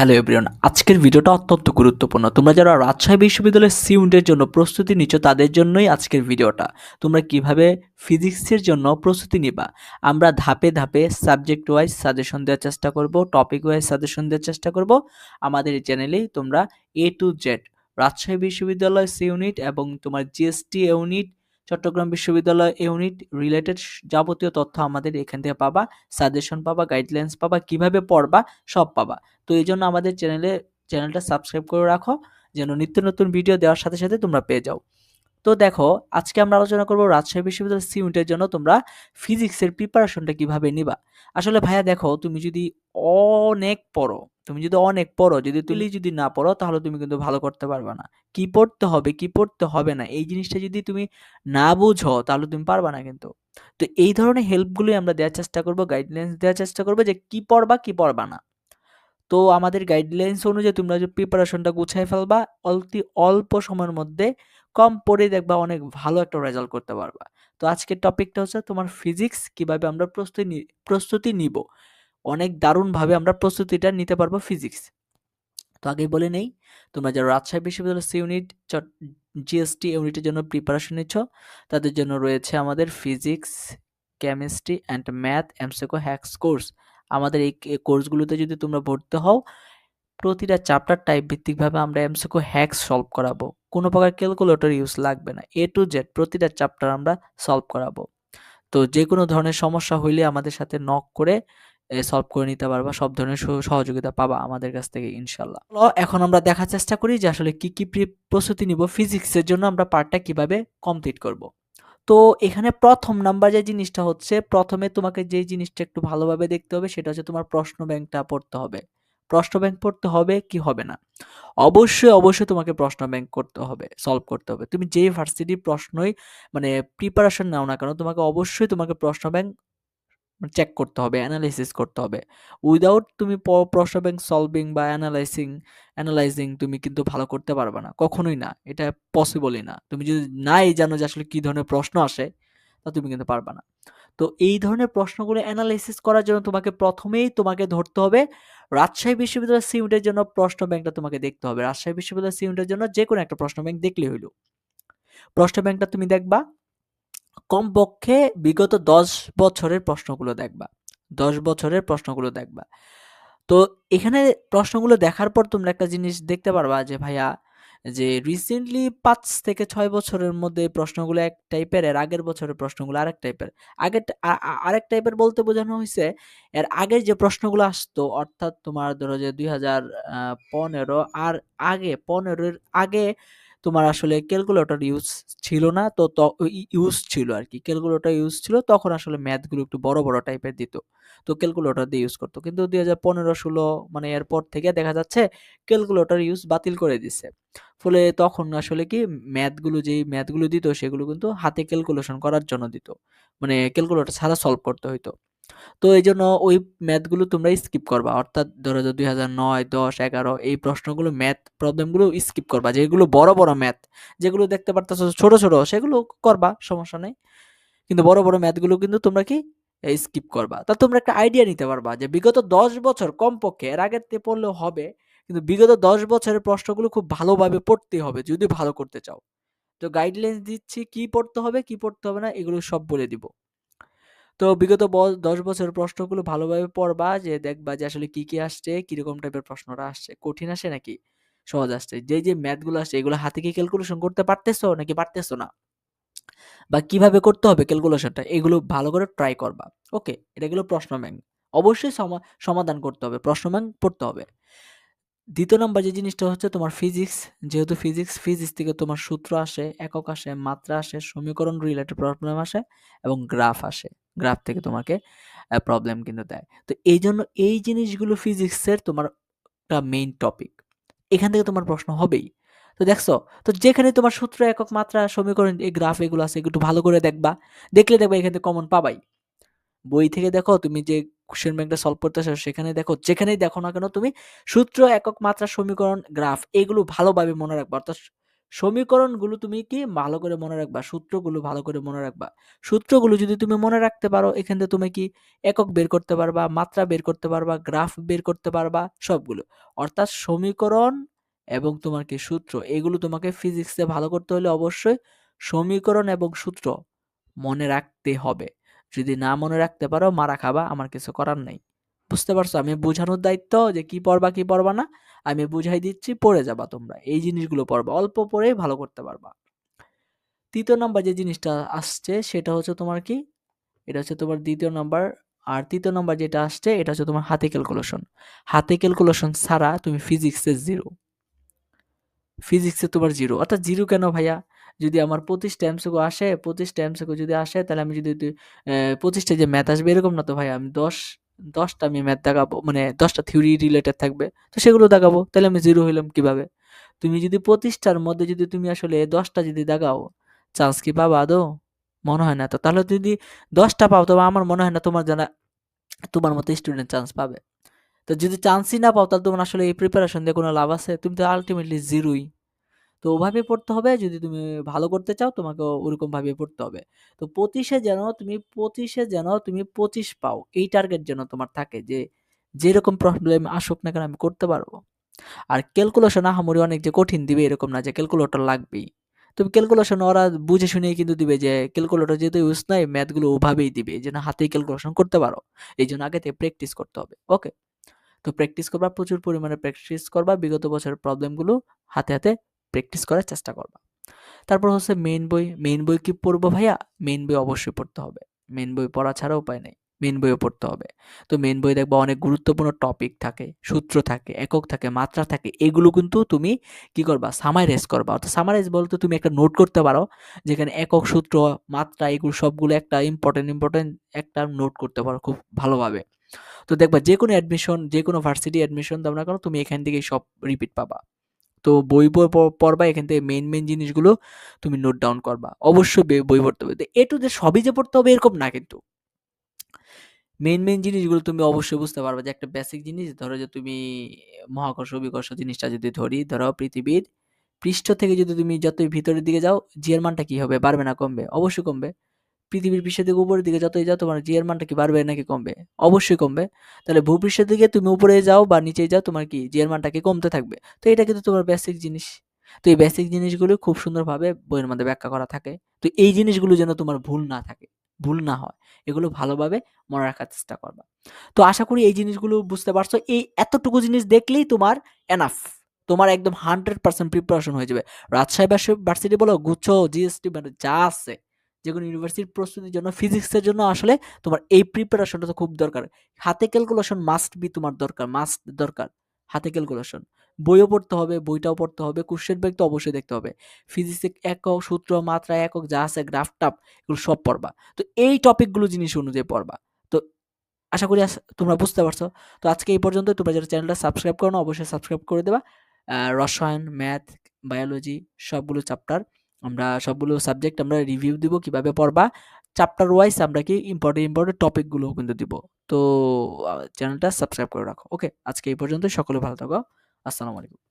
Hello everyone, আজকের ভিডিওটা অত্যন্ত গুরুত্বপূর্ণ। তোমরা যারা রাজশাহী বিশ্ববিদ্যালয়ের সি ইউনিটের জন্য প্রস্তুতি নিচ্ছ, তাদের জন্যই আজকের ভিডিওটা। তোমরা কীভাবে ফিজিক্সের জন্য প্রস্তুতি নিবা? আমরা ধাপে ধাপে সাবজেক্ট ওয়াইজ সাজেশন দেওয়ার চেষ্টা করব টপিক ওয়াইজ সাজেশন দেওয়ার চেষ্টা করব। আমাদের এই চ্যানেলেই তোমরা এ টু জেড রাজশাহী বিশ্ববিদ্যালয় সি ইউনিট এবং তোমার জিএসটি ইউনিট চট্টগ্রাম বিশ্ববিদ্যালয় ইউনিট রিলেটেড যাবতীয় তথ্য আমাদের এখান থেকে পাবা সাজেশন পাবা গাইডলাইন্স পাবা, কীভাবে পড়বা, সব পাবা। তো এই জন্য আমাদের চ্যানেলে চ্যানেলটা সাবস্ক্রাইব করে রাখো, যেন নিত্য নতুন ভিডিও দেওয়ার সাথে সাথে তোমরা পেয়ে যাও। তো দেখো, আজকে আমরা আলোচনা করব রাজশাহী বিশ্ববিদ্যালয় সি ইউনিটের জন্য তোমরা ফিজিক্সের প্রিপারেশনটা কীভাবে নিবা। আসলে ভাইয়া দেখো, তুমি যদি অনেক পড়ো তুমি যদি অনেক পড়ো যদি তুমি যদি না পড়ো তাহলে তুমি কিন্তু ভালো করতে পারবে না। কি পড়তে হবে কি পড়তে হবে না এই জিনিসটা যদি তুমি না বুঝো তাহলে তুমি পারবা না কিন্তু। তো এই ধরনের হেল্পগুলোই আমরা দেওয়ার চেষ্টা করব গাইডলাইন্স দেওয়ার চেষ্টা করব যে কি পড়বা কি পড়বা না। তো আমাদের গাইডলাইন্স অনুযায়ী তোমরা যে প্রিপারেশনটা গুছাই ফেলবা অল্পি অল্প সময়ের মধ্যে কম পড়ে দেখবা অনেক ভালো একটা রেজাল্ট করতে পারবা। তো আজকের টপিকটা হচ্ছে তোমার ফিজিক্স কীভাবে আমরা প্রস্তুতি প্রস্তুতি নিব। অনেক দারুণভাবে আমরা প্রস্তুতিটা নিতে পারব ফিজিক্স। তো আগেই বলে নেই, তোমরা যারা রাজশাহী বিশ্ববিদ্যালয় সি ইউনিট জিএসটি ইউনিটের জন্য প্রিপারেশন নিচ্ছ, তাদের জন্য রয়েছে আমাদের ফিজিক্স কেমিস্ট্রি অ্যান্ড ম্যাথ এমসেকো হ্যাক্স কোর্স আমাদের এই কোর্সগুলোতে যদি তোমরা ভর্তি হও, প্রতিটা চ্যাপ্টার টাইপ ভিত্তিকভাবে আমরা এমসিকো হ্যাক্স সলভ করাবো। কোনো প্রকার ক্যালকুলেটর ইউজ লাগবে না। এ টু জেড প্রতিটা চ্যাপ্টার আমরা সলভ করাবো। তো যে কোনো ধরনের সমস্যা হইলে আমাদের সাথে নক করে সলভ করে নিতে পারবা, সব ধরনের সহ- সহযোগিতা পাবা আমাদের কাছ থেকে, ইনশাল্লাহ। এখন আমরা দেখার চেষ্টা করি যে আসলে কি কি প্রি- প্রস্তুতি নিব ফিজিক্সের জন্য আমরা পার্টটা কীভাবে কমপ্লিট করব। তো এখানে প্রথম নাম্বার যে জিনিসটা হচ্ছে, প্রথমে তোমাকে যে জিনিসটা একটু ভালোভাবে দেখতে হবে, সেটা হচ্ছে তোমার প্রশ্ন ব্যাংকটা পড়তে হবে। প্রশ্ন ব্যাংক পড়তে হবে কি হবে না? অবশ্যই অবশ্যই তোমাকে প্রশ্ন ব্যাংক করতে হবে সলভ করতে হবে। তুমি যে ভার্সিটি প্রশ্নই মানে প্রিপারেশন নাও না কেন, তোমাকে অবশ্যই তোমাকে প্রশ্ন ব্যাংক চেক করতে হবে অ্যানালাইসিস করতে হবে। উইদাউট তুমি প্রশ্ন ব্যাংক সলভিং বা অ্যানালাইসিং অ্যানালাইজিং তুমি কিন্তু ভালো করতে পারবে না। কখনোই না, এটা পসিবলই না। তুমি যদি নাই জানো যে আসলে কী ধরনের প্রশ্ন আসে, তা তুমি কিন্তু পারবে না। তো এই ধরনের প্রশ্নগুলো অ্যানালাইসিস করার জন্য তোমাকে প্রথমেই তোমাকে ধরতে হবে রাজশাহী বিশ্ববিদ্যালয় সিউটের জন্য প্রশ্ন ব্যাংকটা তোমাকে দেখতে হবে। রাজশাহী বিশ্ববিদ্যালয় সিউটের জন্য যে কোনো একটা প্রশ্ন ব্যাংক দেখলে হইল। প্রশ্ন ব্যাংকটা তুমি দেখবা কমপক্ষে বিগত দশ বছরের প্রশ্নগুলো দেখবা। দশ বছরের প্রশ্নগুলো দেখবা। তো এখানে প্রশ্নগুলো দেখার পর তোমরা একটা জিনিস দেখতে পারবা যে, ভাইয়া, যে রিসেন্টলি পাঁচ থেকে ছয় বছরের মধ্যে প্রশ্নগুলো এক টাইপের এর আগের বছরের প্রশ্নগুলো আরেক টাইপের আগের আরেক টাইপের বলতে বোঝানো হয়েছে এর আগের যে প্রশ্নগুলো আসতো, অর্থাৎ তোমার ধরো যে দুই হাজার পনেরো আর আগে, পনেরোর আগে তোমার আসলে ক্যালকুলেটর ইউজ ছিল না, তো ইউজ ছিল আর কি ক্যালকুলেটর ইউজ ছিল, তখন আসলে ম্যাথগুলো একটু বড় বড় টাইপের দিত। তো ক্যালকুলেটর দিয়ে ইউজ করতো। কিন্তু দুই হাজার পনেরো, ষোলো মানে এরপর থেকে দেখা যাচ্ছে ক্যালকুলেটর ইউজ বাতিল করে দিছে। ফলে তখন আসলে কি ম্যাথগুলো যেই ম্যাথগুলো দিত, সেগুলো কিন্তু হাতে ক্যালকুলেশন করার জন্য দিত। মানে ক্যালকুলেটর ছাড়া সলভ করতে হইতো। তো এই জন্য ওই ম্যাথগুলো তোমরা স্কিপ করবা। অর্থাৎ ধরো যে দুই হাজার নয়, দশ, এগারো, এই প্রশ্নগুলো ম্যাথ প্রবলেমগুলো স্কিপ করবা। যেগুলো বড় বড় ম্যাথ যেগুলো দেখতে পারতেছো ছোট ছোট, সেগুলো করবা, সমস্যা নেই। কিন্তু বড় বড় ম্যাথগুলো কিন্তু তোমরা কি স্কিপ করবা। তা তোমরা একটা আইডিয়া নিতে পারবা যে বিগত দশ বছর কমপক্ষে, এর আগের থেকে পড়লেও হবে, কিন্তু বিগত দশ বছরের প্রশ্নগুলো খুব ভালোভাবে পড়তে হবে, যদি ভালো করতে চাও। তো গাইডলাইন্স দিচ্ছি, কি পড়তে হবে, কি পড়তে হবে না, এগুলো সব বলে দিব। তো বিগত ব- দশ বছরের প্রশ্নগুলো ভালোভাবে পড়বা যে দেখবা যে আসলে কি কি আসছে, কীরকম টাইপের প্রশ্নটা আসছে। কঠিন আসে নাকি? সহজ আসছে। যে যে ম্যাথগুলো আসছে, এগুলো হাতে কি ক্যালকুলেশন করতে পারতেছো নাকি পারতেছো না? বা কীভাবে করতে হবে ক্যালকুলেশনটা এগুলো ভালো করে ট্রাই করবা। ওকে, এটা গেলো প্রশ্ন ব্যাংক অবশ্যই সমা- সমাধান করতে হবে প্রশ্ন ব্যাংক পড়তে হবে। দ্বিতীয় নম্বর যে জিনিসটা হচ্ছে তোমার ফিজিক্স যেহেতু ফিজিক্স ফিজিক্স থেকে তোমার সূত্র আসে, একক আসে, মাত্রা আসে, সমীকরণ রিলেটেড প্রবলেম আসে এবং গ্রাফ আসে। গ্রাফ থেকে তোমাকে প্রবলেম কিন্তু দেয়। তো এই জন্য এই জিনিসগুলো ফিজিক্সের তোমার মেইন টপিক এখান থেকে তোমার প্রশ্ন হবেই। তো দেখছ, তো যেখানে তোমার সূত্র একক, মাত্রা, সমীকরণ, এই গ্রাফ এগুলো আছে, একটু ভালো করে দেখবা। দেখলে দেখবা এখান কমন পাবাই। বই থেকে দেখো, তুমি যে কোশ্চেন ব্যাংকটা সলভ করতেছো সেখানে দেখো, যেখানেই দেখো না কেন তুমি সূত্র, একক মাত্রা, সমীকরণ গ্রাফ এগুলো ভালোভাবে মনে রাখবা। অর্থাৎ সমীকরণগুলো তুমি কি ভালো করে মনে রাখবা, সূত্রগুলো ভালো করে মনে রাখবা। সূত্রগুলো যদি তুমি মনে রাখতে পারো, এখান থেকে তুমি কি একক বের করতে পারবা, মাত্রা বের করতে পারবা গ্রাফ বের করতে পারবা, সবগুলো। অর্থাৎ সমীকরণ এবং তোমার কি সূত্র, এগুলো তোমাকে ফিজিক্সে ভালো করতে হলে অবশ্যই সমীকরণ এবং সূত্র মনে রাখতে হবে। যদি না মনে রাখতে পারো, মারা খাবা, আমার কিছু করার নাই। বুঝতে পারছ? আমি বোঝানোর দায়িত্ব যে কি পড়বা কি পড়বা না, আমি বুঝাই দিচ্ছি, পড়ে যাবা তোমরা। এই জিনিসগুলো পড়বা, অল্প পড়েই ভালো করতে পারবা। তৃতীয় নাম্বার যে জিনিসটা আসছে, সেটা হচ্ছে তোমার কি? এটা হচ্ছে তোমার দ্বিতীয় নাম্বার। আর তৃতীয় নাম্বার যেটা আসছে, এটা হচ্ছে তোমার হাতে ক্যালকুলেশন হাতে ক্যালকুলেশন ছাড়া তুমি ফিজিক্সে জিরো ফিজিক্সে তোমার জিরো অর্থাৎ জিরো কেন ভাইয়া? যদি আমার পঁচিশটা এমসিকো আসে পঁচিশটা এমসিকো যদি আসে, তাহলে আমি যদি পঁচিশটা যে ম্যাথ আসবে, এরকম না তো ভাই। আমি দশ দশটা আমি ম্যাথ দেখাবো মানে দশটা থিওরি রিলেটেড থাকবে। তো সেগুলো দেখাবো, তাহলে আমি জিরো হইলাম কীভাবে? তুমি যদি পঁচিশটার মধ্যে যদি তুমি আসলে দশটা যদি দেখাও চান্স কি পাবা আদৌ? মনে হয় না তো। তাহলে যদি দশটা পাও, তবে আমার মনে হয় না তোমার জানা তোমার মতো স্টুডেন্ট চান্স পাবে। তো যদি চান্সই না পাও, তাহলে তোমার আসলে এই প্রিপারেশন দিয়ে কোনো লাভ আছে? তুমি তো আলটিমেটলি জিরোই তো ওভাবে পড়তে হবে। যদি তুমি ভালো করতে চাও, তোমাকে ওরকম ভাবে পড়তে হবে। তো পঁচিশে যেন তুমি, পঁচিশে যেন তুমি পঁচিশ পাও, এই টার্গেট যেন তোমার থাকে যে, যেরকম প্রবলেম আসুক না কেন আমি করতে পারব। আর ক্যালকুলেশন আহামরি অনেক যে কঠিন দিবে এরকম না যে ক্যালকুলেটর লাগবেই। তুমি ক্যালকুলেশন ওরা বুঝে শুনেই কিন্তু দিবে যে ক্যালকুলেটর যেহেতু ইউজ নাই ম্যাথগুলো ওভাবেই দিবে যেন হাতেই ক্যালকুলেশন করতে পারো। এই জন্য আগে থেকে প্র্যাকটিস করতে হবে ওকে তো প্র্যাকটিস করবা, প্রচুর পরিমাণে প্র্যাকটিস করবা, বিগত বছরের প্রবলেমগুলো হাতে হাতে প্র্যাকটিস করার চেষ্টা করবা। তারপর হচ্ছে মেন বই মেন বই কি পড়ব ভাইয়া? মেন বই অবশ্যই পড়তে হবে। মেন বই পড়া ছাড়া উপায় নেই। মেন বইও পড়তে হবে। তো মেন বই দেখব অনেক গুরুত্বপূর্ণ টপিক থাকে, সূত্র থাকে, একক থাকে, মাত্রা থাকে, এগুলো কিন্তু তুমি কি করবা? সামারাইজ করবা। অর্থাৎ সামারাইজ বলতে তুমি একটা নোট করতে পারো, যেখানে একক সূত্র, মাত্রা, এগুলো সবগুলো একটা ইম্পর্টেন্ট ইম্পর্টেন্ট একটা নোট করতে পারো খুব ভালোভাবে। তো দেখবা যে কোনো অ্যাডমিশন যে কোনো ভার্সিটি অ্যাডমিশন দাও না কেন তুমি এখান থেকেই সব রিপিট পাবা। তো বই পড়বা, এখান থেকে মেন মেন জিনিসগুলো তুমি নোট ডাউন করবা। অবশ্যই বই পড়তে হবে। এ টু যে সবই যে পড়তে হবে এরকম না কিন্তু। মেন মেন জিনিসগুলো তুমি অবশ্যই বুঝতে পারবে যে একটা বেসিক জিনিস, ধরো যে তুমি মহাকর্ষ, বিকর্ষ জিনিসটা যদি ধরি, ধরো পৃথিবীর পৃষ্ঠ থেকে যদি তুমি যতই ভিতরের দিকে যাও, জিয়ার মানটা কি হবে? বাড়বে না, কমবে? অবশ্যই কমবে। পৃথিবীর পৃষ্ঠের দিকে উপরের দিকে যতই যাও, তোমার জিয়ার মানটা কি বাড়বে নাকি কমবে? অবশ্যই কমবে। তাহলে ভূপৃষ্ঠের দিকে তুমি উপরে যাও বা নিচে যাও, তোমার কি জিয়ার মানটা কি কমতে থাকবে? তো এটা কিন্তু তোমার বেসিক জিনিস। তো এই বেসিক জিনিসগুলো খুব সুন্দরভাবে বইয়ের মধ্যে ব্যাখ্যা করা থাকে। তো এই জিনিসগুলো যেন তোমার ভুল না থাকে, ভুল না হয়, এগুলো ভালোভাবে মনে রাখার চেষ্টা করবা। তো আশা করি এই জিনিসগুলো বুঝতে পারছ। এই এতটুকু জিনিস দেখলেই তোমার এনাফ তোমার একদম হান্ড্রেড পার্সেন্ট প্রিপারেশন হয়ে যাবে। রাজশাহী ভার্সিটি বলো, গুচ্ছ জিএসটি মানে যা আছে। যে কোনো ইউনিভার্সিটির প্রস্তুতির জন্য ফিজিক্সের জন্য আসলে তোমার এই প্রিপারেশনটা তো খুব দরকার। হাতে ক্যালকুলেশন মাস্ট বি তোমার দরকার মাস্ট দরকার। হাতে ক্যালকুলেশন বইও পড়তে হবে, বইটাও পড়তে হবে কোশ্চেন ব্যাগ তো অবশ্যই দেখতে হবে। ফিজিক্সে একক, সূত্র, মাত্রা, একক, যা আছে গ্রাফ টাপ এগুলো সব পড়বা। তো এই টপিকগুলো জিনিস অনুযায়ী পড়বা। তো আশা করি তোমরা বুঝতে পারছ। তো আজকে এই পর্যন্ত তোমরা যারা চ্যানেলটা সাবস্ক্রাইব করো অবশ্যই সাবস্ক্রাইব করে দেবা। রসায়ন ম্যাথ বায়োলজি সবগুলো চ্যাপ্টার আমরা সবগুলো সাবজেক্ট আমরা রিভিউ দিব, কীভাবে পড়বা? চ্যাপ্টার ওয়াইজ আমরা কি ইম্পর্টেন্ট ইম্পর্টেন্ট টপিকগুলো কিন্তু দিব। তো চ্যানেলটা সাবস্ক্রাইব করে রাখো। ওকে আজকে এই পর্যন্ত সকলে ভালো থাকো। আসসালামু আলাইকুম।